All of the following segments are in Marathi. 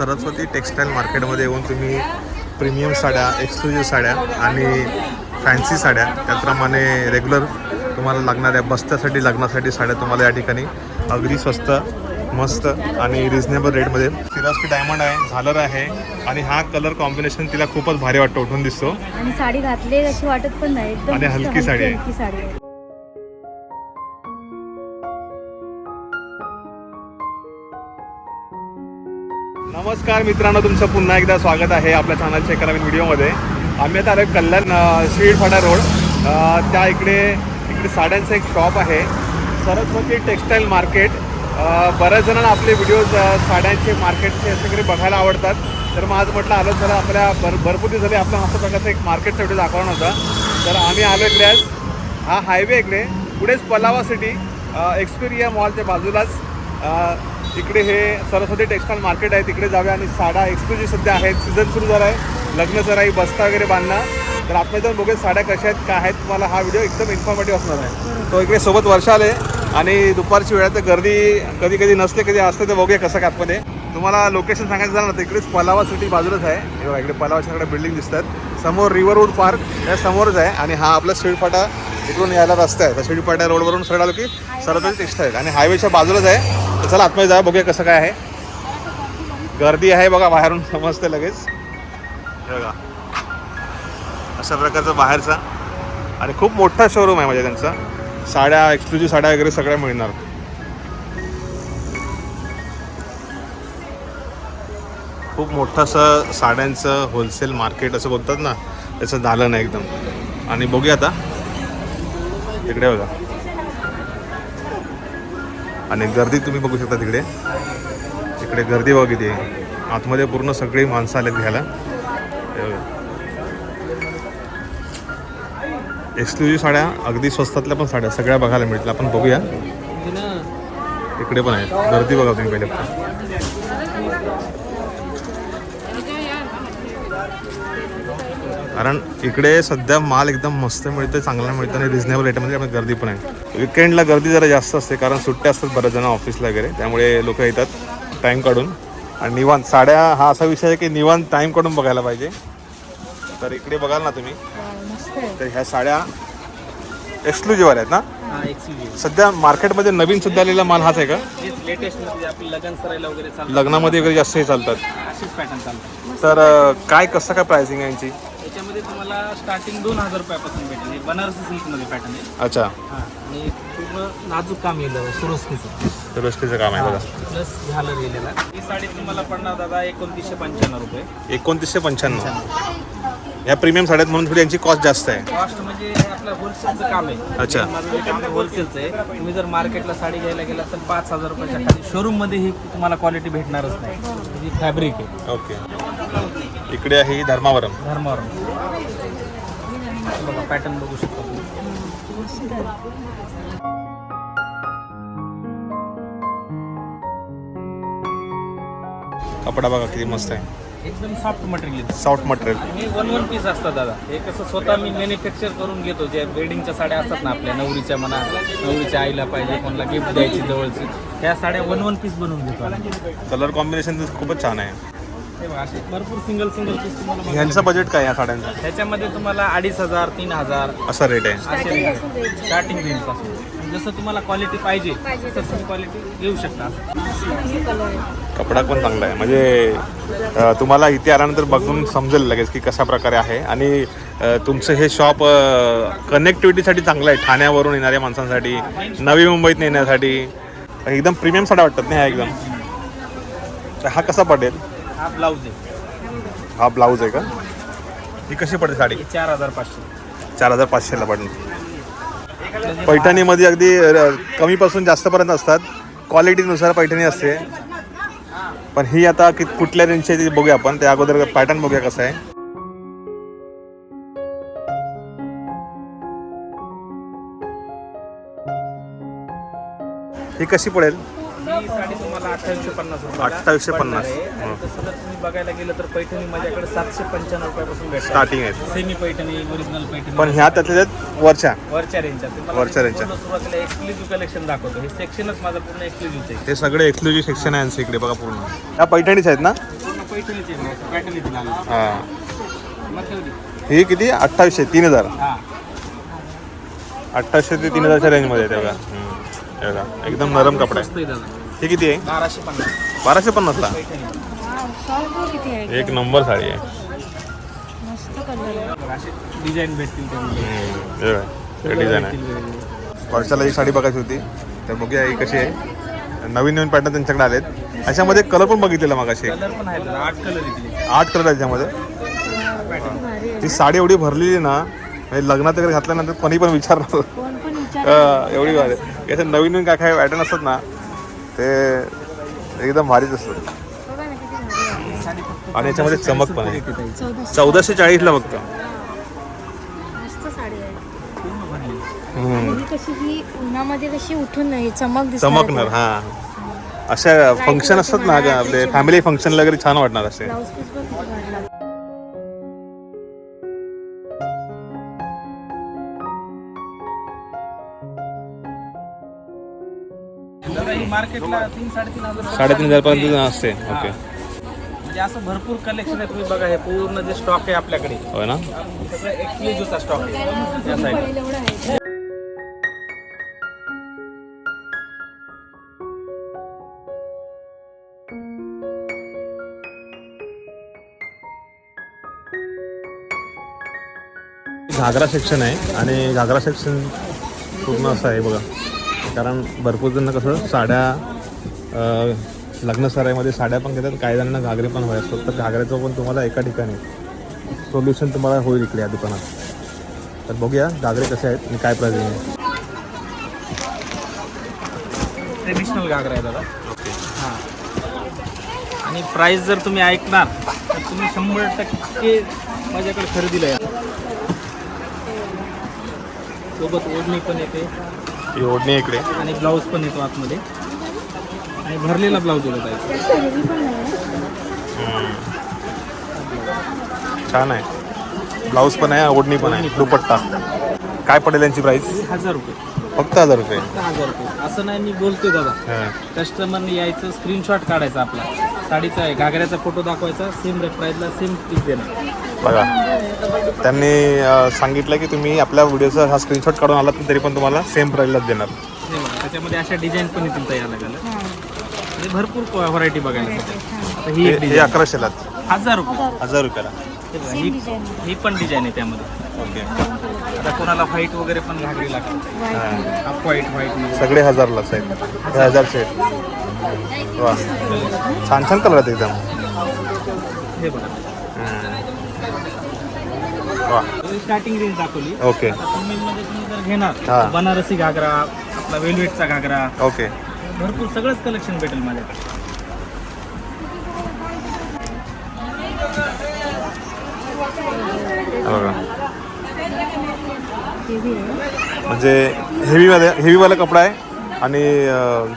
सरस्वती टेक्स्टाईल मार्केटमध्ये येऊन तुम्ही प्रीमियम साड्या एक्सक्लुझिव्ह साड्या आणि फॅन्सी साड्या त्याप्रमाणे रेग्युलर तुम्हाला लागणाऱ्या बस्त्यासाठी लग्नासाठी साड्या तुम्हाला या ठिकाणी अगदी स्वस्त मस्त आणि रिझनेबल रेटमध्ये सिरास्की डायमंड आहे झालर आहे आणि हा कलर कॉम्बिनेशन तिला खूपच भारी वाटतो उठून दिसतो. आणि साडी घातली अशी वाटत पण नाही आणि हलकी साडी आहे. नमस्कार मित्रांनो तुमचं पुन्हा एकदा स्वागत आहे आपल्या चॅनलच्या एका नवीन व्हिडिओमध्ये. आम्ही आता आलो कल्याण स्वीट फाटा रोड. त्या इकडे इकडे साड्यांचं एक शॉप आहे. सरस्वती टेक्स्टाईल मार्केट बऱ्याच जणांना आपले व्हिडिओज साड्यांचे मार्केटचे सगळे बघायला आवडतात. तर मग आज म्हटलं आलं जरा आपल्या भर भरपूर दिवस झाले आपला असं प्रकारचा एक मार्केटचा व्हिडिओ दाखवला होता तर आम्ही आलो इकडे आज हा हायवे इकडे. पुढेच पलावा सिटी एक्सपिरिया मॉलच्या बाजूलाच. इकडे हे सरस्वती टेक्स्टाईल मार्केट आहे तिकडे जाऊया आणि साड्या एक्सक्लुझिव्ह सध्या आहेत. सीझन सुरू झाला आहे. लग्न सराई बस्ता वगैरे बांधणं तर आपल्या जर बघूया साड्या कशा आहेत काय आहेत. तुम्हाला हा व्हिडिओ एकदम इन्फॉर्मेटिव्ह असणार आहे. तो इकडे सोबत वर्ष आहे आणि दुपारची वेळात तर गर्दी कधी कधी नसते कधी असते तर बघूया कसं काय आतमध्ये तुम्हाला लोकेशन सांगायचं झालं ना तर इकडेच पलावा सिटी बाजूलाच आहे. बघा इकडे पलावाच्या इकडे बिल्डिंग दिसतात. समोर रिव्हरवूड पार्क या समोरच आहे. आणि हा आपला शिडफाटा इकडून यायला रस्ता आहे. तर शिडफाटा रोडवरून सरळ आलो की सरस्वती टेक्स्टाईल आणि हायवेच्या बाजूलाच आहे. तर चला आतमध्ये जा बघूया कसं काय आहे. गर्दी आहे बघा बाहेरून समजते लगेच. हे बघा. अशा प्रकारचा बाहेरचा. आणि खूप मोठा शोरूम आहे म्हणजे त्यांचा. साड्या एक्सक्लुझिव्ह साड्या वगैरे सगळ्या मिळणार. खूप मोठं असं साड्यांचं होलसेल मार्केट असं बोलतात ना त्याचं झालं नाही एकदम. आणि बघूया आता. तिकडे बघा. आणि गर्दी तुम्ही बघू शकता तिकडे. तिकडे गर्दी बघित आहे. आतमध्ये पूर्ण सगळी माणसं आलेत घ्यायला. एक्सक्लुझिव्ह साड्या अगदी स्वस्तातल्या पण साड्या सगळ्या बघायला मिळतील. आपण बघूया. इकडे पण आहे. गर्दी बघा तुम्ही पहिले. कारण इकडे सध्या माल एकदम मस्त मिळतं चांगला मिळतं आणि रिझनेबल रेटमध्ये त्यामुळे गर्दी पण आहे. विकेंडला गर्दी जरा जास्त असते कारण सुट्ट्या असतात बऱ्याच जण ऑफिसला वगैरे. त्यामुळे लोक येतात टाईम काढून. आणि निवांत साड्या हा असा विषय आहे की निवांत टाईम काढून बघायला पाहिजे. तर इकडे बघाल ना तुम्ही. तर ह्या साड्या एक्सक्लुझिव्ह आहेत ना? सध्या मार्केटमध्ये नवीन सध्या आलेला माल हाच आहे का? लग्नामध्ये वगैरे जास्त हे चालतात. तर काय कसं काय प्राइसिंग आहे यांची? याच्यामध्ये तुम्हाला स्टार्टिंग दोन हजार रुपयापासून भेटेल. हे बनारसी सिल्कमध्ये पॅटर्न आहे. अच्छा. हा आणि पूर्ण नाजूक काम येईल सुरस्कीचं. रस्त्याचं काम आहे बघा. प्लस झालर गेलेला. ही साडी तुम्हाला पडणार दादा एकोणतीसशे पंच्याण्णव रुपये. एकोणतीसशे पंच्याण्णव. या प्रीमियम साड्यात म्हणून थोडी यांची कॉस्ट जास्त आहे. कॉस्ट म्हणजे हे आपलं होलसेलचं काम आहे. अच्छा. माझं जे काम होलसेलचं आहे. तुम्ही जर मार्केटला साडी घ्यायला गेला तर पाच हजार रुपयाच्या खाली शोरूममध्ये ही तुम्हाला क्वालिटी भेटणारच नाही. ही फॅब्रिक आहे. ओके इकडे आहे धर्मावरम. धर्मावरम. बघा पॅटर्न बघू शकता कपडा बघा किती मस्त आहे. एकदम सॉफ्ट मटेरियल सॉफ्ट मटेरियल हे वन वन पीस असतात दादा. हे कसं स्वतः मी मॅन्युफॅक्चर करून घेतो. जे वेडिंगच्या साड्या असतात ना आपल्या नवरीच्या मना नवरीच्या आईला पाहिजे कोणाला गिफ्ट द्यायची जवळची त्या साड्या वन वन पीस बनवून घेतो. कलर कॉम्बिनेशन खूपच छान आहे. हे बघा असे भरपूर सिंगल सिंगल पीस तुम्हाला बघायला ह्यांचं बजेट काय या साड्यांचं? भेटेल. त्याच्यामध्ये तुम्हाला अडीच हजार तीन हजार असा रेट आहे. असे स्टार्टिंग रेंजपासून जसं तुम्हाला क्वालिटी पाहिजे तसं तुम्ही क्वालिटी घेऊ शकता कपडा पण चांगला आहे. म्हणजे अ, तुम्हाला इथे आल्यानंतर बघून समजेल लगेच की कशा प्रकारे आहे. आणि अ, तुमचं हे शॉप कनेक्टिव्हिटीसाठी चांगलं आहे. ठाण्यावरून येणाऱ्या माणसांसाठी नवी मुंबईत नेण्यासाठी एकदम प्रीमियम साड्या वाटतात ना ह्या एकदम. तर हा कसा पडेल? हा ब्लाऊज आहे. हा ब्लाऊज आहे का? ही कशी पडेल साडी? चार हजार पाचशे. चार हजार पाचशेला पडेल. पैठणीमध्ये अगदी कमीपासून जास्तपर्यंत असतात. क्वालिटीनुसार पैठणी असते. पण ही आता कि कुठल्या रेंजची ती बघूया आपण. त्या अगोदर पॅटर्न बघूया कसं आहे. ही कशी पडेल? अठ्ठावीसशे पन्नास रुपये 2850. तसं जर तुम्ही बघायला गेलं तर पैठणी माझ्याकडे सातशे पंच्याण्णव रुपयापासून भेटतात स्टार्टिंग आहे. Semi Paithani original Paithani. पण ह्या त्यातल्या त्यात वरच्या. वरच्या रेंजच्या वरच्या रेंजच्या. पूर्ण सुरुवातीला एक्सक्लुझिव्ह कलेक्शन दाखवतो. हे सेक्शनच माझं पूर्ण एक्सक्लुझिव्ह आहे. हे सगळे एक्सक्लुझिव्ह सेक्शन आहे इकडे बघा पूर्ण. ह्या पैठणीच आहेत ना? पैठणीचे आला हां. ही किती? अठ्ठावीसशे तीन हजार. अठ्ठावीसशे ते तीन हजारच्या रेंजमध्ये आहे बघा. एकदम नरम कपडा आहे. हे किती आहे? बाराशे पन्नास. बाराशे पन्नासला हा किती आहे एक नंबर साडी आहे. मस्त कलर आहे. डिझाईन भेटतील त्यामध्ये हम्म, हे बघा, हे डिझाईन आहे. वर्षाला ही साडी बघायची होती. तर बघूया ही कशी आहे. नवीन नवीन पॅटर्न त्यांच्याकडे आलेत. याच्यामध्ये कलर पण बघितलेला मग असे कलर पण आहे आठ कलर येतील आठ कलर आहेत त्याच्यामध्ये आहे ती साडी एवढी भरलेली आहे ना म्हणजे लग्नात वगैरे घातल्यानंतर कोणी पण विचारणार. कोण पण विचार अं, एवढी भारी. याचं नवीन नवीन काय काय पॅटर्न असतात ना ते एकदम भारीच असतात बघा ना किती भारी आहे साडी फक्त आणि याच्यामध्ये चमक पण आहे. चौदाशे चाळीसला फक्त मस्त साडी आहे पूर्ण भरली. हम्म. ही कशी ही उन्हामध्ये कशी उठून नाही चमक दिसणार चमकणार हा अशा फंक्शन असतात ना ग आपले फॅमिली फंक्शन वगैरे छान वाटणार असे ब्लाऊज पीस पण मार्केटला तीन साडेतीन हजार साडेतीन हजार पर्यंत असते. ओके. म्हणजे असं भरपूर कलेक्शन आहे तुम्ही बघा हे पूर्ण जे स्टॉक आहे आपल्याकडे. होय ना? सगळं एक्सक्लुझिव्हचा स्टॉक आहे. या साईड पडेल एवढं आहे घागरा सेक्शन आहे आणि घागरा सेक्शन पूर्ण असं आहे बघा. कारण भरपूर जण कसं साड्या लग्नसराईमध्ये लग्न साड्या पण घेतात काही जणांना घागरे पण हवे असतात. तर घागऱ्याचं पण तुम्हाला एका ठिकाणी सोल्युशन तुम्हाला होईल इकडे या दुकानात. तर बघूया घागरे कसे आहेत आणि काय प्राईज आहे. ट्रेडिशनल घागरा आहे दादा. हां. आणि प्राईस जर तुम्ही ऐकणार तर तुम्ही शंभर टक्के माझ्याकडे खरेदीला या. सोबत ओढणी पण येते. ही ओढणी इकडे. आणि ब्लाऊज पण येतो आतमध्ये. आणि भरलेला ब्लाऊज येतो छान आहे. ब्लाऊज पण आहे ओढणी पण आहे दुपट्टा. काय पडेल यांची प्राइस हजार रुपये. फक्त हजार रुपये. हजार रुपये. असं नाही मी बोलतोय दादा. हां. कस्टमरने यायचं स्क्रीनशॉट काढायचा आपला. साडीचा आहे घागऱ्याचा फोटो दाखवायचा सेम प्राईजला सेम पीस देणार. बघा त्यांनी अं, सांगितलं की तुम्ही आपल्या व्हिडिओचा हा स्क्रीनशॉट काढून आलात तरी पण तुम्हाला सेम प्राईजलाच देणार. बघा, त्याच्यामध्ये अशा डिझाईन पण येतील तयार म्हणजे भरपूर व्हरायटी बघायला मिळते. आता ही हे एक हे डिझाईन अकराशेलाच. हजार रुपये. हजार रुपयाला. हे बघा, ही ही पण डिझाईन आहे त्यामध्ये. ओके. आता कोणाला व्हाईट वगैरे पण घागरी लागते हाफ व्हाईट व्हाईट सगळे हजारलाच आहेत हे हजारचे आहेत वा. छान छान कलर आहेत एकदम. हे बघा. वा. स्टार्टिंग रेंज दाखवली. ओके. मध्ये तुम्ही जर घेणार हा. तर बनारसी घागरा आपला वेलवेटचा घागरा. ओके. भरपूर सगळंच कलेक्शन भेटेल माझ्याकडे हे बघा हेवी आहे म्हणजे हेवीमध्ये हेवीवाला कपडा आहे आणि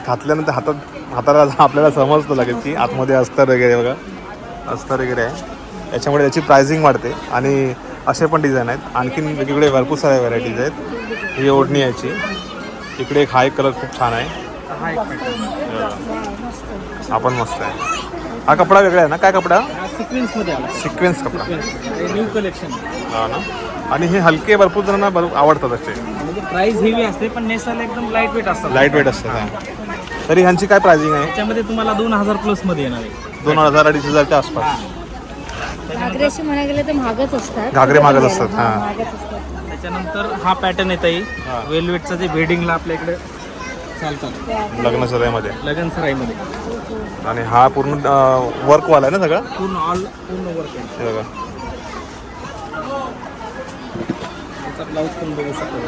घातल्यानंतर हातात हाताला आपल्याला समजतं लगेच की आतमध्ये अस्तर वगैरे बघा. अस्तर वगैरे आहे. याच्यामुळे त्याची प्राइसिंग वाढते आणि असे पण डिझाईन आहेत. आणखीन वेगवेगळे भरपूर साऱ्या व्हरायटीज आहेत. ही ओढणी याची इकडे एक हा एक कलर खूप छान आहे. हा एक पॅटर्न हा पण मस्त आहे. हा कपडा वेगळा आहे ना? काय कपडा? सिक्वेन्समध्ये आला. सिक्वेन्स कपडा. न्यू कलेक्शन हा ना? आणि हे हलके भरपूर जणांना भरपूर आवडतात असे. म्हणजे प्राइस हेवी असते पण नेसायला एकदम लाइट वेट असतात. लाइट वेट असतात हा. तरी ह्यांची काय प्राइसिंग आहे? त्याच्यामध्ये तुम्हाला दोन हजार प्लसमध्ये येणार आहे. दोन हजार अडीच हजारच्या आसपास. घागरे असे म्हणायला गेले तर महागच असतात. घागरे महागच असतात, हां, हां. महागच असतात. त्याच्यानंतर हा पॅटर्न येत आहे हा. वेलवेटचा जे बेडिंगला आपल्या इकडे चालतात. लग्न सराईमध्ये. लगन सराईमध्ये. आणि हा पूर्ण वर्कवाला आहे ना सगळा? पूर्ण ऑल पूर्ण वर्क आहे. हे बघा त्याचा ब्लाऊज पण बघू शकतो.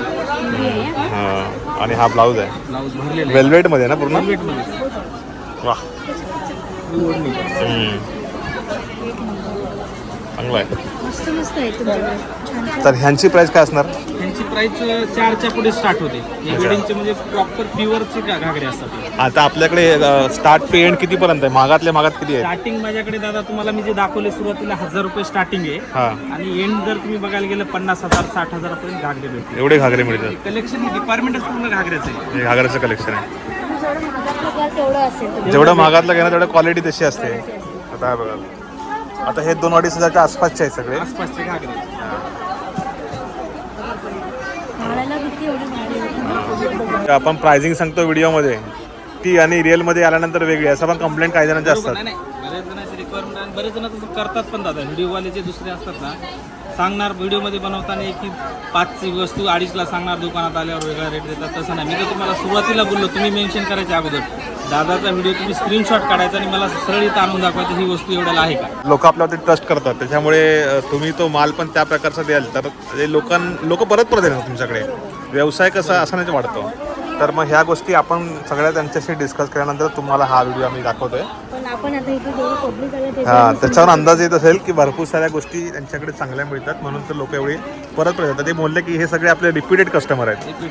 हा आणि हा ब्लाऊज आहे. ब्लाऊज भरलेला आहे. वेल्वेटमध्ये ना पूर्ण? वेलवेटमध्ये वा ओढणी हम्म. चांगलं आहे. मस्त मस्त आहे तुमच्याकडे. छान छान. तर ह्यांची प्राइस काय असणार? त्यांची प्राइस चारच्या पुढे स्टार्ट होते. हे वेडिंगचे म्हणजे प्रॉपर प्युअरचे घागरे असतात. आता आपल्याकडे स्टार्ट टू एंड कितीपर्यंत आहे? महागातल्या महागात किती आहे? स्टार्टिंग माझ्याकडे दादा तुम्हाला मी जे दाखवले सुरुवातीला हजार रुपये स्टार्टिंग आहे. हा. आणि एंड जर तुम्ही बघायला गेलं पन्नास हजार साठ हजारापर्यंत घागरे भेटतील. एवढे घागरे मिळतात. कलेक्शन डिपार्टमेंटच पूर्ण घागऱ्याचं आहे. हे घागऱ्याचं कलेक्शन आहे. जेवढं महागात बघाल तेवढं असेल तुमचं. जेवढं महागातलं घेणार तेवढं क्वालिटी तशी असते. आता हा बघा. आता हे दोन अडीच हजारच्या आसपासचे आहेत सगळे. आसपासचे घागरे? आपण प्राइसिंग सांगतो व्हिडिओमध्ये. ती आणि रिअलमध्ये आल्यानंतर वेगळी असं पण कंप्लेंट काही जणांचे बरोबर, असतात. नाही नाही. बरेच जणांची रिक्वायरमेंट आणि बरेच जण करतात पण दादा. व्हिडिओवाले जे दुसरे असतात ना सांगणार व्हिडिओमध्ये बनवताना की पाचची वस्तू अडीचला सांगणार दुकानात आल्यावर वेगळा रेट देतात तसं नाही. मी तर तुम्हाला सुरुवातीला बोललो तुम्ही मेन्शन करायच्या अगोदर. दादाचा व्हिडिओ तुम्ही स्क्रीनशॉट काढायचा आणि मला सरळ इथं आणून दाखवायचं ही वस्तू एवढ्याला आहे का? लोक आपल्यावरती ट्रस्ट करतात. त्याच्यामुळे तुम्ही तो माल पण त्या प्रकारचा द्याल. तर ते लोकां लोक परत परत येणार तुमच्याकडे. व्यवसाय कसा असा नाही वाटतो तर मग ह्या गोष्टी आपण सगळ्या त्यांच्याशी डिस्कस केल्यानंतर तुम्हाला हा व्हिडिओ आम्ही दाखवतोय. आपण आता इथे जेवढं पब्लिक आलं हा त्याच्यावर अंदाज येत असेल की भरपूर साऱ्या गोष्टी त्यांच्याकडे चांगल्या मिळतात म्हणून तर लोक एवढी परत परत येतात ते बोलले की हे सगळे आपले रिपीटेड कस्टमर आहेत.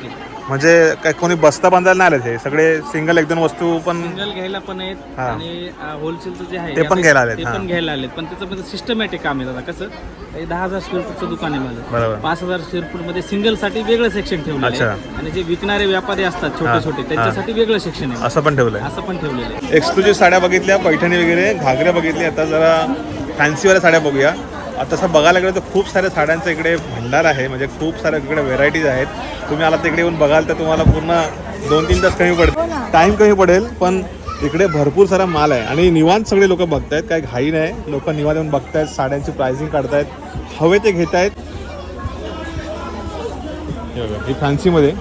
म्हणजे काय कोणी बस्ता बांधायला नाही आले हे. सगळे सिंगल एक दोन वस्तू पण सिंगल घ्यायला पण आहेत हा. आणि होलसेलचं जे आहे ते पण घ्यायला आलेत, ते हा. पण घ्यायला आलेत. पण त्याचं सिस्टमॅटिक काम आहे दादा. कसं? हे दहा हजार स्क्वेअर फूटचं दुकान आहे माझं. बरोबर. पाच हजार स्क्वेअर फूटमध्ये सिंगलसाठी वेगळं सेक्शन ठेवलेलं अच्छा. आहे आणि जे विकणारे व्यापारी असतात छोटे छोटे त्यांच्यासाठी वेगळं सेक्शन आहे. असं पण ठेवलंय. असं पण ठेवलेलं आहे. एक्सक्लुझिव्ह साड्या बघितल्या पैठणी वगैरे घागऱ्या बघितली. आता जरा फॅन्सीवाल्या साड्या बघूया. आता तसं बघायला गेलं तर खूप साऱ्या साड्यांचा इकडे भंडार आहे. म्हणजे खूप साऱ्या इकडे व्हेरायटीज आहेत. तुम्ही आला तिकडे येऊन बघाल तर तुम्हाला पूर्ण दोन तीन तास कमी हो पडेल टाईम कमी पडेल पण इकडे भरपूर सारा माल आहे. आणि निवांत सगळे लोक बघतायत. काय घाई नाही. लोक निवांत येऊन बघतायत साड्यांची प्राइसिंग काढतायत. हवे ते घेत आहेत ही फॅन्सीमध्ये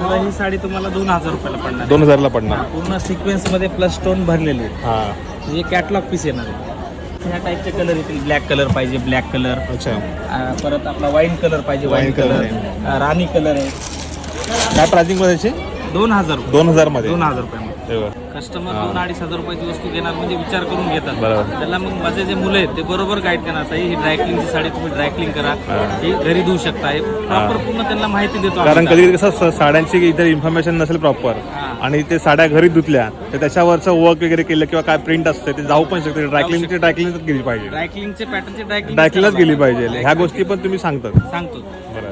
मला ही साडी तुम्हाला दोन हजार रुपयाला पडणार. दोन हजारला पडणार. पूर्ण सिक्वेन्समध्ये प्लस स्टोन भरलेले आहे. हां. हे कॅटलॉग पीस येणार आहे. ह्या टाईपचे कलर येतील. ब्लॅक कलर पाहिजे ब्लॅक कलर अच्छा. परत आपला वाईन कलर पाहिजे वाईन Wine color कलर राणी कलर आहे. काय प्राइसिंगमध्ये दोन हजार रुपये. दोन हजारमध्ये दोन हजार रुपये हे बघ. कस्टमर दोन अडीच हजार रुपयाची वस्तू घेणार म्हणजे विचार करून घेतात. बरोबर. त्याला मग माझे जे मुलं आहेत ते बरोबर गाईड करणार. ताई ही ड्रायक्लिंगची साडी तुम्ही ड्रायक्लिंग करा. ही. घरी धुवू शकता. हे प्रॉपर पूर्ण त्यांना माहिती देतो आम्ही. कारण कधी कधी कसं स- साड्यांची इतर इन्फॉर्मेशन नसेल प्रॉपर. आणि ते साड्या घरी धुतल्या तर त्याच्यावरचं वर्क वगैरे केलं किंवा काय प्रिंट असते ते जाऊ पण शकते. ड्रायक्लिंगची ड्रायक्लिंगच गेली पाहिजे. ड्रायक्लिंगचे पॅटर्नचे ड्रायक्लिंग ड्रायक्लिंगच गेली पाहिजे. ह्या गोष्टी पण तुम्ही सांगतात. सांगतो.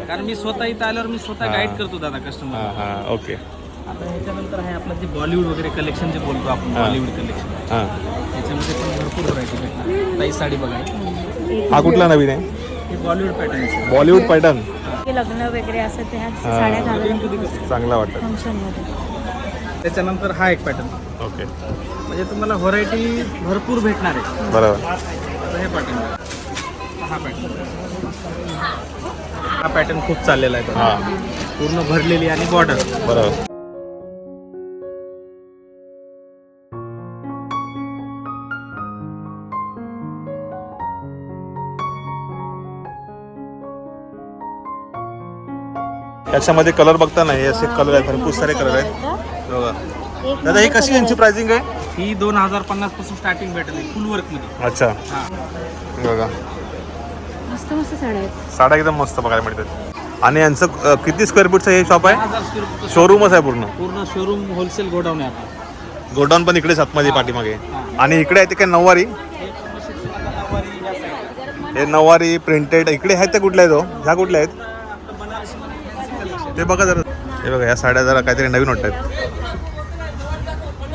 कारण मी स्वतः इथं आल्यावर मी स्वतः गाईड करतो दादा कस्टमर ओके आता ह्याच्यानंतर आहे आपलं जे बॉलिवूड वगैरे कलेक्शन जे बोलतो आपण बॉलिवूड कलेक्शन हां. त्याच्यामध्ये पण भरपूर व्हरायटी भेटणार. ताई साडी बघा. हा कुठला नवीन आहे? हे बॉलिवूड पॅटर्न बॉलिवूड पॅटर्न लग्न वगैरे असं त्या साड्या घालून चांगला वाटतं. फंक्शनमध्ये त्याच्यानंतर हा एक पॅटर्न ओके म्हणजे तुम्हाला व्हरायटी भरपूर भेटणार आहे. बरोबर. आता हे पॅटर्न हा पॅटर्न हा पॅटर्न खूप चाललेला आहे. हां. पूर्ण भरलेली आणि बॉर्डर बरोबर. त्याच्यामध्ये कलर बघता नाही असे कलर आहेत भरपूर सारे कलर आहेत. बघा. दादा ही कशी यांची प्राइसिंग आहे? ही दोन हजार पन्नासपासून स्टार्टिंग भेटेल फुल वर्कमध्ये. अच्छा. हा. बघा. मस्त मस्त साड्या आहेत. साड्या एकदम मस्त बघायला मिळतात. आणि यांचं अ, किती स्क्वेअर फूटचं हे शॉप आहे? हजार स्क्वेअर फूट शोरूमच आहे पूर्ण? पूर्ण शोरूम होलसेल गोडाऊन आहे आपलं गोडाऊन पण इकडेच आतमध्ये पाठीमागे. आणि इकडे आहे ते काय नऊवारी? हे पूर्ण नऊवारी या side. हे नऊवारी प्रिंटेड इकडे आहेत त्या कुठल्या आहेत हो? ह्या कुठल्या आहेत? ते बघा जरा. हे बघा या साड्या जरा काहीतरी नवीन वाटतात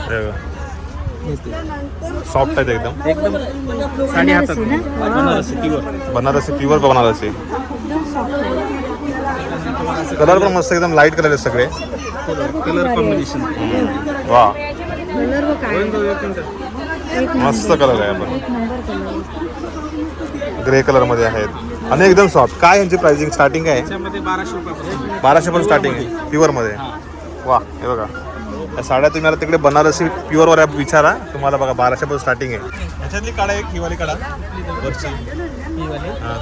हे बघा. सॉफ्ट आहेत एकदम. एकदम साडी हातात. बनारसी ना? Banarasi pure Banarasi pure Banarasi. एकदम सॉफ्ट आहे. कलर पण मस्त एकदम लाइट कलर आहेत सगळे. कलर कॉम्बिनेशन वा. मस्त कलर आहे. आपण. एक नंबर कलर ग्रे कलरमध्ये आहेत. आणि एकदम सॉफ्ट काय यांची प्राइसिंग स्टार्टिंग आहे त्याच्यामध्ये बाराशे पण स्टार्टिंग आहे. प्युअरमध्ये? वा हे बघा. या साड्या तुम्ही आता तिकडे बनारसी प्युअर वर विचारा. तुम्हाला बघा बाराशे पण स्टार्टिंग आहे. याच्यातली काढा एक ही वाली काढा. वरची. ही हा.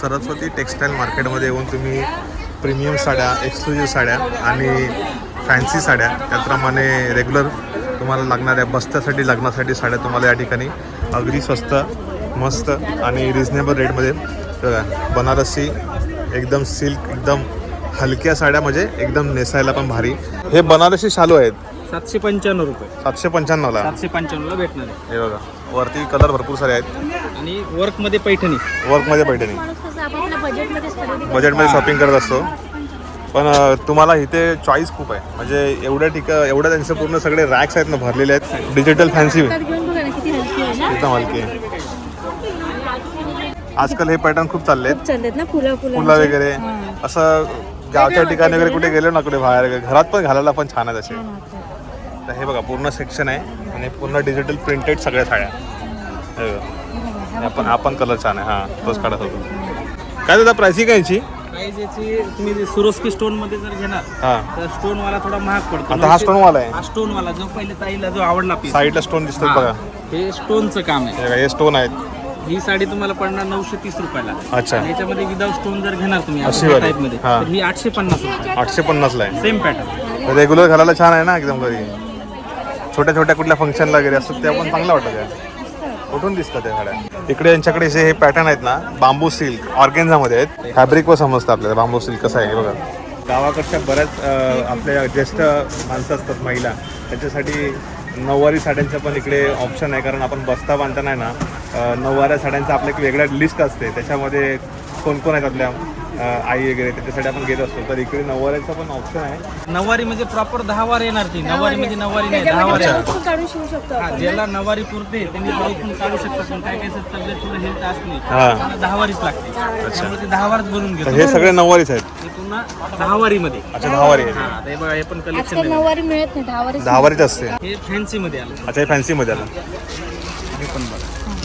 सरस्वती टेक्स्टाईल मार्केटमध्ये येऊन तुम्ही प्रीमियम साड्या एक्सक्लुझिव्ह साड्या आणि फॅन्सी साड्या. त्याप्रमाणे रेग्युलर तुम्हाला लागणाऱ्या बस्त्यासाठी लग्नासाठी साड्या तुम्हाला या ठिकाणी अगदी स्वस्त मस्त आणि रिझनेबल रेटमध्ये बघा, बनारसी एकदम सिल्क एकदम हलक्या साड्या म्हणजे एकदम नेसायला पण भारी. हे बनारसी शालू आहेत. सातशे पंच्याण्णव रुपये. सातशे पंच्याण्णवला. सातशे पंच्याण्णवला भेटणार आहे. हे बघा वरती कलर भरपूर सारे आहेत. आणि वर्कमध्ये पैठणी. वर्कमध्ये पैठणी. माणूस कसं आपापल्या बजेटमध्येच खरेदी करतो. बजेटमध्ये शॉपिंग करत असतो. पण तुम्हाला इथे चॉईस खूप आहे. म्हणजे एवढ्या ठिका एवढ्या त्यांचे पूर्ण सगळे रॅक्स आहेत ना भरलेले आहेत. डिजिटल फॅन्सी आहे एकदम हलकी आहे. आजकाल हे पॅटर्न खूप चालले आहेत ना फुलं वगैरे. असं गावच्या ठिकाणी वगैरे कुठे गेलो ना कुठे बाहेर घरात पण घालायला पण छान आहेत असे. तर हे बघा पूर्ण सेक्शन आहे. आणि पूर्ण डिजिटल प्रिंटेड सगळ्या साड्या. आपण आपण कलर छान आहे. हां तोच काढत होतो काय दादा प्राइसिंग याची? प्राईज याची तुम्ही जे सुरोस्की स्टोनमध्ये जर घेणार हां. तर स्टोन वाला थोडा महाग पडतो. आता हा स्टोन वाला आहे. हा स्टोन वाला जो पहिले ताईला जो आवडला पीस साईडला स्टोन दिसतात बघा. हे स्टोनचं काम आहे. हे बघा, हे स्टोन आहेत. ही साडी तुम्हाला पडणार नऊशे तीस रुपयाला. अच्छा. आणि याच्यामध्ये विदाउट स्टोन जर घेणार तुम्ही अशी वाली? टाईपमध्ये हा. तर ही आठशे पन्नास रुपये. आठशे पन्नासला आहे. सेम पॅटर्न रेग्युलर घालायला छान आहे ना एकदम घरी. छोट्या छोट्या कुठल्या फंक्शनला वगैरे असतात त्या पण चांगल्या वाटतात त्या कुठून दिसतात त्या साड्या. इकडे यांच्याकडे जे हे पॅटर्न आहेत ना बांबू सिल्क ऑर्गेन्झामध्ये आहेत. फॅब्रिक व समजतं आपल्याला बांबू सिल्क कसं आहे बघा. गावाकडच्या बऱ्याच आपल्या ज्येष्ठ माणसं असतात महिला. त्याच्यासाठी नऊवारी साड्यांचं पण इकडे ऑप्शन आहे कारण आपण बस्ता बांधताना आहे ना नऊवाऱ्या साड्यांचं आपलं एक वेगळं लिस्ट असते. त्याच्यामध्ये कोण कोण आहेत आपल्या? आई वगैरे त्याच्यासाठी आपण घेत असतो. तर इकडे नऊवाऱ्याचं पण ऑप्शन आहे. नऊवारी म्हणजे प्रॉपर दहा वार येणार ती. नऊवारी म्हणजे नवारी नाही दहा वार येणार. काढून शिवू शकतो हा, ज्याला नवारी पुरते त्यांनी पण काढू शकतात. पण काय काय तब्येत थोडं हेल्थ असली हा. त्यांना वारीच लागते. त्यामुळे ते दहा वारच बनवून तर घेतो हे सगळे नऊवारीच आहेत. हे पुन्हा दहा वारीमध्ये अच्छा दहावारी आहे. हा आता हे बघा हे पण कलेक्शन नऊवारी मिळत नाही दहावारी दहावारीच असते. हे फॅन्सी मध्ये आलं. अच्छा हे फॅन्सीमध्ये आलं. हे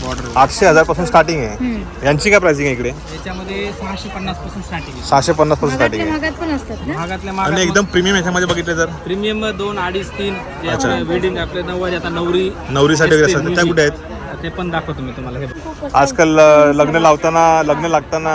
बॉर्डर आठशे हजारपासून स्टार्टिंग आहे यांची काय प्राइसिंग आहे इकडे? याच्यामध्ये सहाशे पन्नासपासून स्टार्टिंग सहाशे पन्नासपासून स्टार्टिंग महागातल्या आहे. महागात पण असतात ना? महागातल्या आणि एकदम प्रीमियम ह्याच्यामध्ये बघितलं तर? प्रीमियम दोन अडीच तीन जे आपले वेडिंग आपले नऊवारी आता नवरी नवरीसाठी वगैरे असते, असतात. त्या कुठे आहेत. ते पण दाखवतो मी तुम्हाला. हे बघा. आजकाल अं, लग्न लावताना लग्न लागताना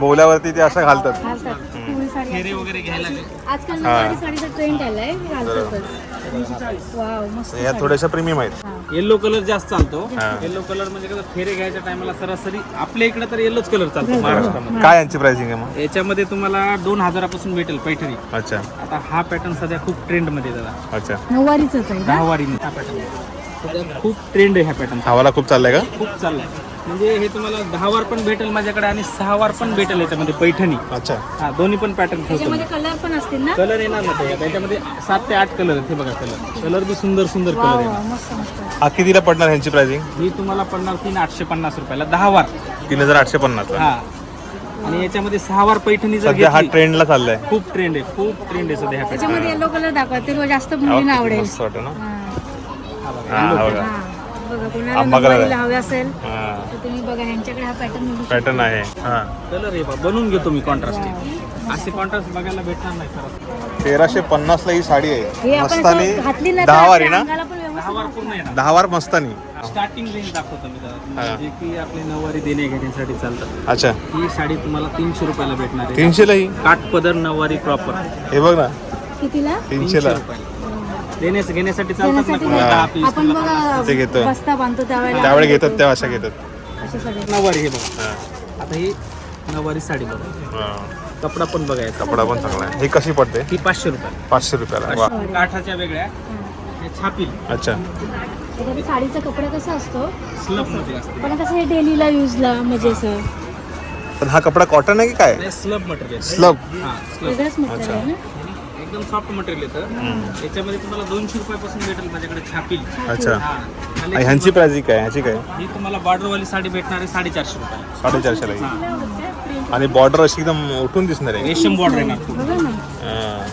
बोल्यावरती ते असं घालतात. घालतात. पिवळी साडी फेरे वगैरे घ्यायला आजकाल नऊवारी साडीचा ट्रेंड आलाय घालतातच वाव मस्त या थोड्याशा प्रीमियम आहेत. येल्लो कलर जास्त चालतो हा. येल्लो कलर म्हणजे कसं फेरे घ्यायच्या टायमाला सरासरी आपल्या इकडे तर येल्लोच कलर चालतो. महाराष्ट्रामध्ये. काय यांची प्राइसिंग आहे मग? याच्यामध्ये तुम्हाला दोन हजारापासून भेटेल पैठणी. अच्छा. आता हा पॅटर्न सध्या खूप ट्रेंडमध्ये दादा अच्छा. नऊवारीच आहे हा पॅटर्न सध्या खूप ट्रेंड आहे ह्या पॅटर्न हवाला खूप चाललंय का? खूप चाललाय. म्हणजे हे तुम्हाला दहा वार पण भेटेल माझ्याकडे आणि सहा वार पण भेटेल याच्यामध्ये पैठणी. अच्छा. हा दोन्ही पण पॅटर्न ठेवतो कलर पण असतील ना? कलर येणार ना ते त्याच्यामध्ये सात ते आठ कलर आहेत हे बघा कलर कलर बी सुंदर सुंदर कलर मस्त मस्त. हा कितीला पडणार ह्यांची प्राइसिंग ही तुम्हाला पडणार तीन आठशे पन्नास रुपयाला दहा वार तीन हजार आठशे पन्नास हा. आणि याच्यामध्ये सहा वार पैठणी जर सध्या हा घेतली ट्रेंडला चाललाय. खूप ट्रेंड आहे खूप ट्रेंड आहे सध्या ह्या pattern. त्याच्यामध्ये येलो कलर दाखवा ते जास्त मुलींना आवडेल. मस्त वाटतं ना? हा. हा हा. बघा. हा. बघा कोणाला आंबा colour आहे. नऊवारीला हवे असेल हा. तर तुम्ही बघा हा पॅटर्न मिळू शकतो. पॅटर्न आहे हा. कलर आहे बा बनवून घेतो मी कॉन्ट्रास्ट असे कॉन्ट्रास्ट बघायला भेटणार नाही सर तेराशे पन्नास ला ही साडी हे आहे आपण मस्तानी असं घातली ना तर दहा वारी आपल्या ना अंगाला पण व्यवस्थित दहा वार पूर्ण येणार. दहा वार मस्तानी. स्टार्टिंग रेंज दाखवतो मी दादा हा. तुम्हाला. जे की आपले नऊवारी देणे घेण्यासाठी चालतात. अच्छा. ही साडी तुम्हाला तीनशे रुपयाला भेटणार आहे. तीनशेला ही? काठ पदर नऊवारी प्रॉपर हे बघ ना. कितीला? तीनशेला. देण्यास घेण्यासाठी चालतात ना देण्यासाठी कोणाला दहा piece, आपण कोणाला ते घेतो. बघा बस्ता बांधतो त्यावेळेला. त्यावेळी घेतात त्या अशा घेतात. सगळे पन्नास. नऊवारी हे बघा. हा. आता ही नऊवारी साडी बघा. हा. कपडा पण बघायचा कपडा पण चांगला आहे. ही कशी पडते? ही पाचशे रुपये पाचशे रुपयाला. वा. काठाच्या वेगळ्या. हे. छापील. अच्छा. त्याच्यात साडीचा कपडा कसा असतो? स्लबमध्ये असते. पण कसं हे डेलीला युजला म्हणजे असं. पण हा कपडा कॉटन आहे की काय? स्लब मटेरियल स्लब हा स्लब वेगळंच मटेरियल आहे ना? एकदम सॉफ्ट मटेरियल येतं. याच्यामध्ये तुम्हाला दोनशे रुपयापासून भेटेल माझ्याकडे छापील. अच्छा. हा. आणि ह्यांची प्राइस काय? ह्याची काय? ही तुम्हाला बॉर्डरवाली साडी भेटणार आहे साडेचारशे रुपये साडेचारशेला ही. हा. आणि बॉर्डर अशी एकदम उठून दिसणार आहे. रेशम बॉर्डर येणार हा. हा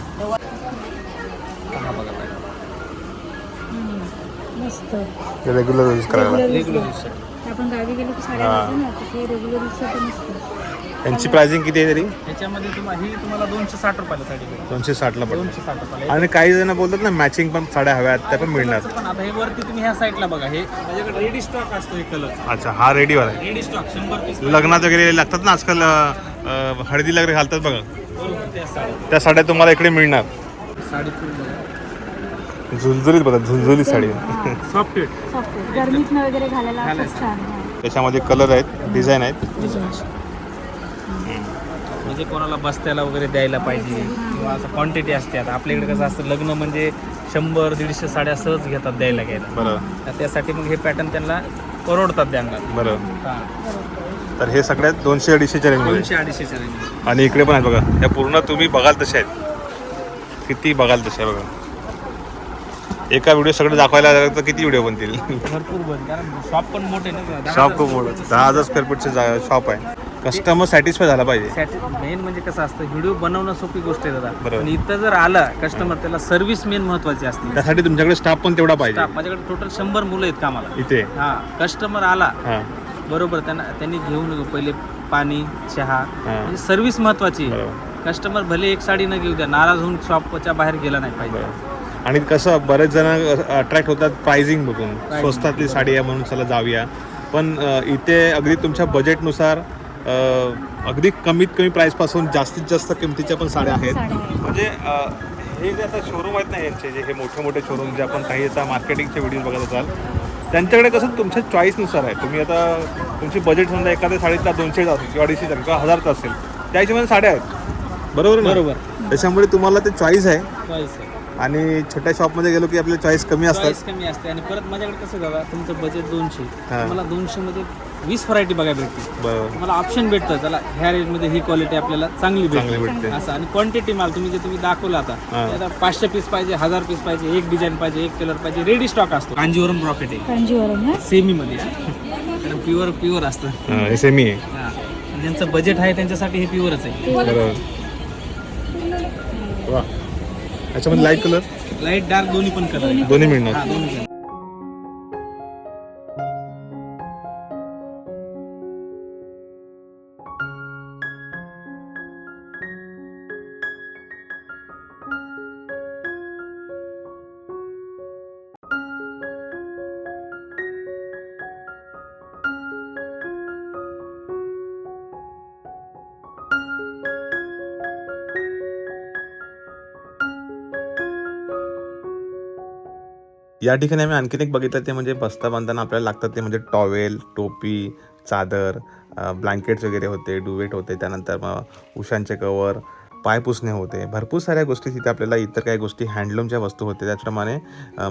हे रेग्युलर यूज करायला. रेग्युलर यूज आपण गावी गेलो की साड्या हा. घालतो ना तसे रेग्युलर मस्त. यांची प्राइसिंग किती आहे तरी? याच्यामध्ये तुम्हाला ही तुम्हाला दोनशे साठ रुपयाला साडी दोनशे साठला पडते दोनशे साठ रुपयाला. आणि काही जण बोलतात ना मॅचिंग पण साड्या हव्यात त्या पण मिळणार. पण आता हे वरती तुम्ही ह्या साईडला बघा. हे माझ्याकडे रेडी स्टॉक असतो हे कलर अच्छा हा रेडीवाला आहे. रेडी स्टॉक शंभर पीस लग्नात वगैरे लागतात ना आजकाल अं, अं, हळदीला वगैरे घालतात बघा. बरोबर त्या साड्या. त्या साड्या तुम्हाला इकडे मिळणार. साडी पूर्ण झुलझुलीत बघा झुलझुलीत साडी. सॉफ्ट वेट सॉफ्ट गरमीतनं वगैरे घालायला खूप घालायचं. छान हा. त्याच्यामध्ये कलर आहेत डिझाईन आहेत. म्हणजे कोणाला बस्त्याला वगैरे द्यायला पाहिजे किंवा असं क्वांटिटी असते आता. आपल्याकडे कसं असतं लग्न म्हणजे शंभर दीडशे साड्या सहज घेतात द्यायला घ्यायला. बरं तर त्यासाठी मग हे पॅटर्न त्यांना परवडतात द्यांना बरं हां. तर हे सगळ्यात दोनशे अडीचशेच्या रेंजमध्ये दोनशे अडीचशेच्या रेंज आणि इकडे पण आहेत बघा. या पूर्ण तुम्ही बघाल तसे आहेत. किती बघाल तसे आहे बघा. एका व्हिडिओ सगळं दाखवायला लागलं तर किती व्हिडिओ बनतील? भरपूर बन कारण शॉप पण मोठे ना शॉप खूप मोठं. दहा हजार स्क्वेअर फूटचे शॉप आहे. कस्टमर सॅटिस्फाय झाला पाहिजे. मेन म्हणजे कसं असतं व्हिडिओ बनवणं सोपी गोष्ट आहे दादा. बरोबर. पण इथं जर आला कस्टमर त्याला सर्व्हिस मेन महत्वाची असते. त्यासाठी तुमच्याकडे स्टाफ पण तेवढा पाहिजे. माझ्याकडे टोटल शंभर मुलं आहेत कामाला. इथे? हा कस्टमर आला हां. बरोबर त्यांना त्यांनी घेऊन पहिले पाणी चहा. हां. म्हणजे सर्व्हिस महत्वाची आहे. बरोबर. कस्टमर भले एक साडी न घेऊ द्या नाराज होऊन शॉपच्या बाहेर गेला नाही पाहिजे. बरोबर. आणि कसं बरेच जण अट्रॅक्ट होतात प्राइसिंग बघून. स्वस्तातली साडी आहे म्हणून चला जाऊया. पण अ, इथे अगदी तुमच्या बजेटनुसार अगदी कमीत कमी प्राईसपासून जास्तीत जास्त किमतीच्या पण साड्या आहेत. म्हणजे हे जे आता शोरूम आहेत ना यांचे जे हे मोठे मोठे शोरूम जे आपण काही आता मार्केटिंगचे व्हिडिओ बघत असाल त्यांच्याकडे कसं तुमच्या चॉईसनुसार आहे. तुम्ही आता तुमची बजेट समजा एखाद्या साडीतला दोनशे असेल किंवा अडीचशे असेल किंवा हजारचा असेल त्या हिशोबाने साड्या आहेत. बरोबर ना? बरोबर. त्याच्यामुळे तुम्हाला ते चॉईस आहे. आणि छोट्या शॉपमध्ये गेलो की आपले चॉईस कमी असतात. चॉईस कमी असते. आणि परत माझ्याकडे कसं दादा तुमचं बजेट दोनशे हा. मला दोनशे मध्ये वीस व्हरायटी बघायला भेटते बरोबर. तुम्हाला ऑप्शन भेटतं. त्याला ह्या रेटमध्ये ही क्वालिटी आपल्याला चांगली चांगली भेटते. भेटते असं. आणि क्वांटिटी माल तुम्ही जे तुम्ही दाखवला आता हा. पाचशे पीस पाहिजे हजार पीस पाहिजे एक डिझाईन पाहिजे एक कलर पाहिजे. रेडी स्टॉक असतो. कांजीवरम रॉकेट आहे. कांजीवरम ना सेमी मध्ये कारण प्युअर प्युअर असतं. हां, हे सेमी आहे. हा. आणि ज्यांचं बजेट आहे त्यांच्यासाठी हे प्युअरच आहे. बरोबर. वा. याच्यामध्ये लाइट कलर लाइट डार्क दोन्ही पण कलर आहे. दोन्ही मिळणार. हा दोन्ही या ठिकाणी आम्ही आणखीन एक बघितलं ते म्हणजे बस्ता बांधताना आपल्याला लागतात ते म्हणजे टॉवेल टोपी चादर ब्लँकेट्स वगैरे होते डुवेट होते त्यानंतर मग उशांचे कवर पाय पुसणे होते. भरपूर साऱ्या गोष्टी तिथे आपल्याला इतर काही गोष्टी हँडलूमच्या वस्तू होते त्याचप्रमाणे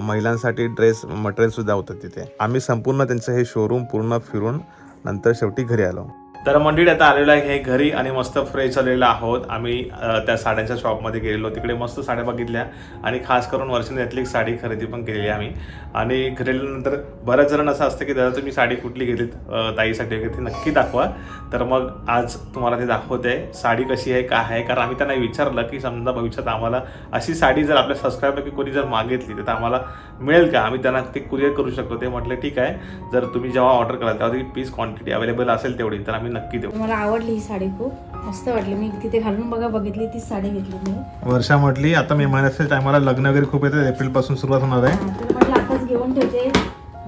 महिलांसाठी ड्रेस मटेरियलसुद्धा होतं तिथे. आम्ही संपूर्ण त्यांचं हे शोरूम पूर्ण फिरून नंतर शेवटी घरी आलो. तर मंडळी आता आलेलो आहे हे घरी आणि मस्त फ्रेश झालेलो आहोत. आम्ही त्या साड्यांच्या शॉपमध्ये गेलेलो. तिकडे मस्त साड्या बघितल्या आणि खास करून वर्षाने यातली एक साडी खरेदी पण केलेली आम्ही. आणि घरी आल्यानंतर बऱ्याच जण असं असतं की दादा तुम्ही साडी कुठली घेतलीत? ताईसाठी वगैरे ती नक्की दाखवा. तर मग आज तुम्हाला ते दाखवते साडी कशी आहे काय आहे. कारण आम्ही त्यांना विचारलं की समजा भविष्यात आम्हाला अशी साडी जर आपल्या सबस्क्राईबपैकी कोणी जर मागितली तर आम्हाला मिळेल का? आम्ही त्यांना ते कुरिअर करू शकतो. ते म्हटलं ठीक आहे. जर तुम्ही जेव्हा ऑर्डर कराल तेव्हा ती पीस क्वांटिटी अवेलेबल असेल तेवढी तर आम्ही नक्की देऊ. मला आवडली ही साडी खूप. मस्त वाटली. मी तिथे घालून बघा बघितली तीच साडी घेतली मी. वर्षा म्हटली आता मे महिन्याच्या टायमाला लग्न वगैरे खूप येतं एप्रिलपासून सुरुवात होणार आहे. हा, तर म्हटलं आताच घेऊन ठेवते.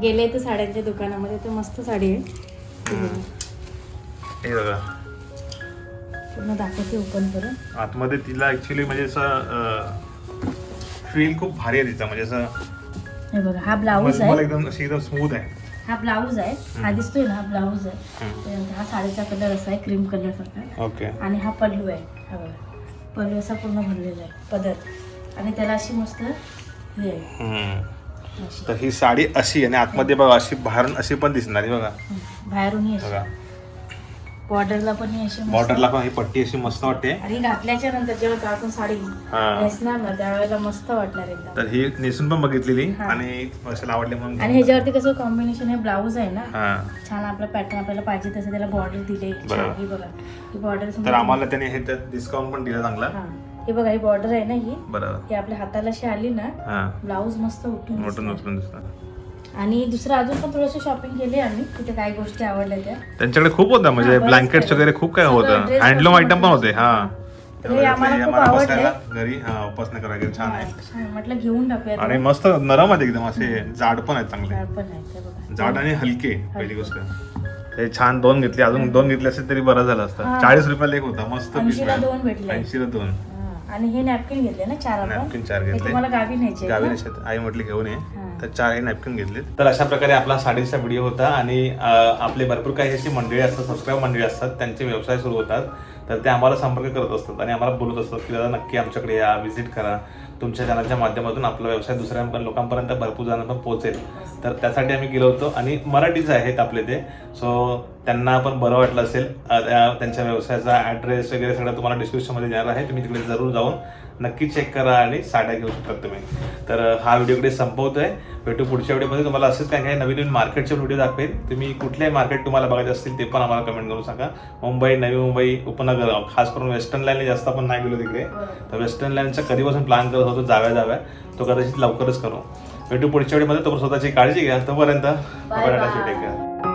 गेले तर साड्यांच्या दुकानामध्ये तर मस्त साडी आहे. ती. हे बघा. पूर्ण दाखवते ओपन करून. आतमध्ये तिला ऍक्च्युली म्हणजे असं फील खूप भारी आहे तिचा. म्हणजे असं हे बघा हा ब्लाऊज मला आहे. एकदम अशी एकदम स्मूथ आहे. हा ब्लाऊज आहे. हा दिसतोय ना हा ब्लाऊज आहे. हा साडीचा कलर असा आहे क्रीम कलर सारखा. ओके. आणि हा पल्लू आहे हा बघा. पल्लू असा पूर्ण भरलेला आहे पदर. आणि त्याला अशी मस्त हे आहे. अशी. तर ही साडी अशी आणि आतमध्ये बघा अशी बाहेरून अशी पण दिसणार आहे बघा. बाहेरूनही अशी. बघा. बॉर्डरला पण ही अशी मस्त- बॉर्डरला पण ही पट्टी अशी मस्त वाटते. आणि घातल्याच्या नंतर जेव्हा साडी हा. नेसणार ना त्यावेळेला मस्त वाटणार एकदम. तर ही नेसून पण बघितलेली हा. आणि वर्षाला आवडली म्हणून आणि ह्याच्यावरती कसं कॉम्बिनेशन हे ब्लाऊज आहे ना? हा. छान आपला पॅटर्न आपल्याला पाहिजे तसं त्याला बॉर्डर दिले बरोबर. ही बघा. ही बॉर्डर तर आम्हाला त्याने हे डिस्काउंट पण दिला चांगला. हा. बघा ही बॉर्डर आहे ना ही. बरोबर. ही आपल्या हाताला अशी आली ना हा. ब्लाऊज मस्त उठून मोठं दिसणार. उचलून दिसतं आणि दुसरं अजून पण थोडंसं शॉपिंग केली आम्ही. तिथे काही गोष्टी आवडल्या त्या. त्यांच्याकडे खूप होतं म्हणजे हा, बरंच ब्लँकेट्स काही. वगैरे खूप काय सगळं होतं. dress हँडलूम आयटम पण होते हा. तर हे आम्हाला खूप आम्हाला आवडले. बसायला घरी हा उपासना करायला छान आहे. छान. म्हटलं घेऊन टाकूया आणि मस्त नरम आहेत एकदम असे जाड पण आहेत चांगले. झाड पण आहे ते बघा. जाड आणि हलके पहिली गोष्ट. हे छान दोन घेतले अजून दोन घेतले असेल तरी बरं झालं असतं. हा. चाळीस रुपयाला एक होता मस्त ऐंशीला दोन भेटले. ऐंशीला दोन. हा. आणि हे नॅपकिन घेतले ना चार आपण? नॅपकिन चार हे घेतले. तुम्हाला गावी न्यायचे आहेत गावी ना? नसत आई म्हटली घेऊन ये. तर चार हे नॅपकिन घेतले तर अशा प्रकारे आपला साडीचा व्हिडिओ होता आणि अं, आपले भरपूर काही अशी मंडळी असतात सबस्क्राईब मंडळी असतात त्यांचे व्यवसाय सुरू होतात. तर ते आम्हाला संपर्क करत असतात आणि आम्हाला बोलत असतात की दादा नक्की आमच्याकडे या व्हिजिट करा. तुमच्या चॅनलच्या माध्यमातून आपला व्यवसाय दुसऱ्या पण लोकांपर्यंत भरपूर जणांना पोहोचेल. तर त्यासाठी आम्ही गेलो होतो आणि मराठीच आहेत आपले ते. सो त्यांना पण बरं वाटलं असेल. त्यांच्या व्यवसायाचा ॲड्रेस वगैरे सगळं तुम्हाला डिस्क्रिप्शनमध्ये देणार आहे. तुम्ही तिकडे जरूर जाऊन नक्की चेक करा आणि साड्या घेऊ शकता तुम्ही. तर हा व्हिडिओ इकडे संपवतोय. भेटू पुढच्या व्हिडिओमध्ये तुम्हाला असंच काय काय नवीन नवीन मार्केटचे व्हिडिओ दाखवेल तुम्ही कुठले मार्केट तुम्हाला बघायचे असतील ते पण आम्हाला कमेंट करून सांगा. मुंबई नवी मुंबई उपनगर खास करून वेस्टर्न लाईनला जास्त आपण नाही गेलो तिकडे. तर वेस्टर्न लाईनचा कधीपासून प्लॅन करत होतो जाव्या जाव्या तो कदाचित लवकरच करू. भेटू पुढच्या व्हिडिओमध्ये तोपर्यंत स्वतःची काळजी घ्या. तोपर्यंत. Take care